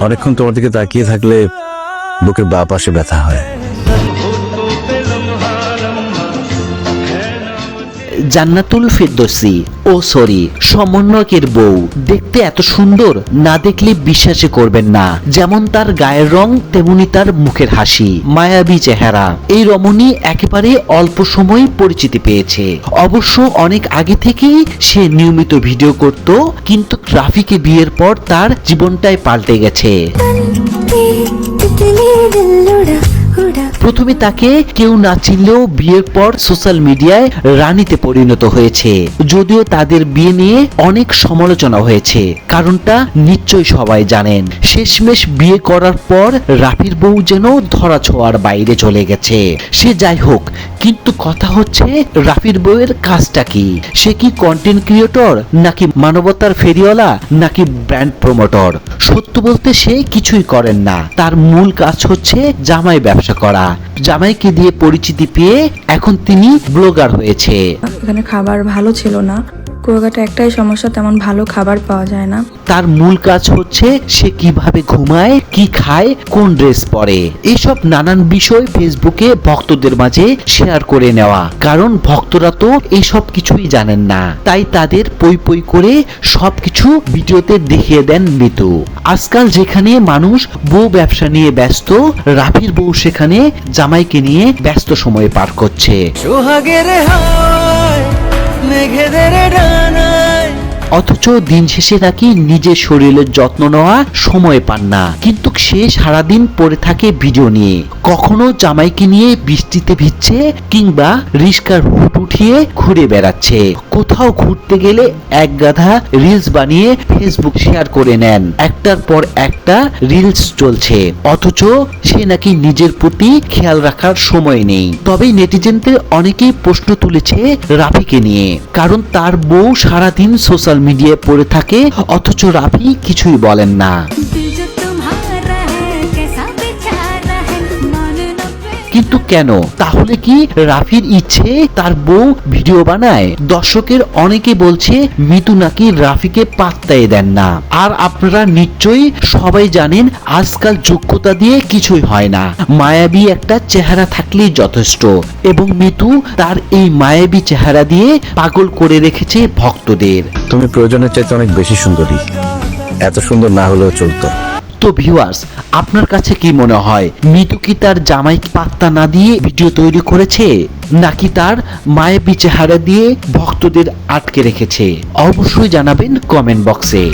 অনেকক্ষণ তোমার দিকে তাকিয়ে থাকলে বুকের বা পাশে ব্যথা হয়। জান্নাতুল ফেরদৌসি। ও সরি, সমন্বয়কের বউ। দেখতে এত সুন্দর, না দেখলে বিশ্বাসই করবেন না। যেমন তার গায়ের রং, তেমনি তার মুখের হাসি। মায়াবী চেহারা। এই রমণী একেবারে অল্প সময় পরিচিতি পেয়েছে। অবশ্য অনেক আগে থেকেই সে নিয়মিত ভিডিও করত, কিন্তু ট্রাফিকে বিয়ের পর তার জীবনটাই পাল্টে গেছে। প্রথমে তাকে কেউ না চিনলেও বিয়ের পর সোশ্যাল মিডিয়ায় রানীতে পরিণত হয়েছে। যদিও তাদের বিয়ে নিয়ে অনেক সমালোচনা হয়েছে। কারণটা নিশ্চয়ই সবাই জানেন। শেষমেশ বিয়ে করার পর রাফির বউ যেন ধরা ছোঁয়ার বাইরে চলে গেছে। সে যাই হোক, কিন্তু কথা হচ্ছে রাফির বউয়ের কাজটা কি? সে কি কন্টেন্ট ক্রিয়েটর নাকি মানবতার ফেরিওয়ালা, নাকি ব্র্যান্ড প্রমোটর সত্য বলতে সে কিছুই করেন না। তার মূল কাজ হচ্ছে জামাই ব্যবসা করা। জামাইকে দিয়ে পরিচিতি পেয়ে এখন তিনি ব্লগার হয়েছে। এখানে খাবার ভালো ছিল না। কুয়াকাটা একটাই সমস্যা তেমন ভালো খাবার পাওয়া যায় না। তার মূল কাজ হচ্ছে সে কীভাবে ঘুমায় কি খায় কোন ড্রেস পরে। এইসব নানান বিষয় ফেসবুকে ভক্তদের মাঝে শেয়ার করে নেওয়া। কারণ ভক্তরা তো এইসব কিছুই জানেন না। তাই তাদের পই পই করে সবকিছু ভিডিওতে দেখিয়ে দেন মিতু। আজকাল যেখানে মানুষ বউ ব্যবসা নিয়ে ব্যস্ত রাফির বউ সেখানে জামাইকে নিয়ে ব্যস্ত সময় পার করছে। সোহাগের হায় মেঘেদের অথচ দিন শেষে নাকি নিজের শরীরের যত্ন নেওয়া সময় পান না। কিন্তু সে সারাদিন পড়ে থাকে ভিডিও নিয়ে। কখনো জামাইকে নিয়ে বৃষ্টিতে ভিজছে কিংবা রিস্কার হুট উঠিয়ে ঘুরে বেড়াচ্ছে। কোথাও ঘুরতে গেলে এক গাধা রিলস বানিয়ে ফেসবুক শেয়ার করে নেন। একটার পর একটা রিলস চলছে। অথচ সে নাকি নিজের প্রতি খেয়াল রাখার সময় নেই। তবে নেটিজেনদের অনেকেই প্রশ্ন তুলেছে রাফিকে নিয়ে। কারণ তার বউ সারাদিন সোশ্যাল মিডিয়ায় পড়ে থাকে, অথচ রাফি কিছুই বলেন না। কিন্তু কেন? তাহলে কি রাফির ইচ্ছে তার বউ ভিডিও বানায়? দর্শকের অনেকে বলছে, মিতু নাকি রাফিকে পাত্তাই দেন না। আর আপনারা নিশ্চয়ই সবাই জানেন, আজকাল যোগ্যতা দিয়ে কিছুই হয় না। মায়াবী একটা চেহারা থাকলেই যথেষ্ট। এবং মিতু তার এই মায়াবী চেহারা দিয়ে পাগল করে রেখেছে ভক্তদের। তুমি প্রয়োজনের চাইতে অনেক বেশি সুন্দরী। এত সুন্দর না হলেও চলতো। তো ভিউয়ার্স আপনার কাছে কি মনে হয়? মৃদু কি তার জামাই পাত্তা না দিয়ে ভিডিও তৈরি করেছে? নাকি তার মায়াবী চেহারা দিয়ে ভক্তদের আটকে রেখেছে? অবশ্যই জানাবেন কমেন্ট বক্সে